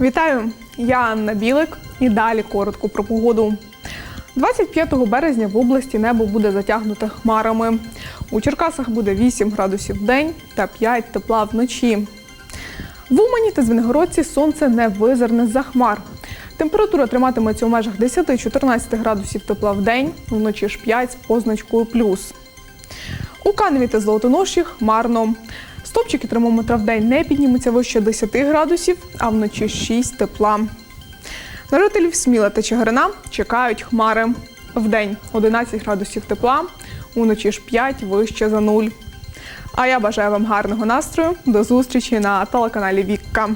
Вітаю! Я Анна Білик і далі коротко про погоду. 25 березня в області небо буде затягнуте хмарами. У Черкасах буде 8 градусів в день та 5 тепла вночі. В Умані та Звенигородці сонце не визирне за хмар. Температура триматиметься у межах 10-14 градусів тепла в день, вночі ж 5 з позначкою плюс. У Каневі та Золотоноші хмарно. Стопчики термометра в день не піднімуться вище 10 градусів, а вночі 6 тепла. На жителів Сміла та Чигирина чекають хмари. Вдень 11 градусів тепла, уночі ж 5 вище за нуль. А я бажаю вам гарного настрою. До зустрічі на телеканалі Вікка.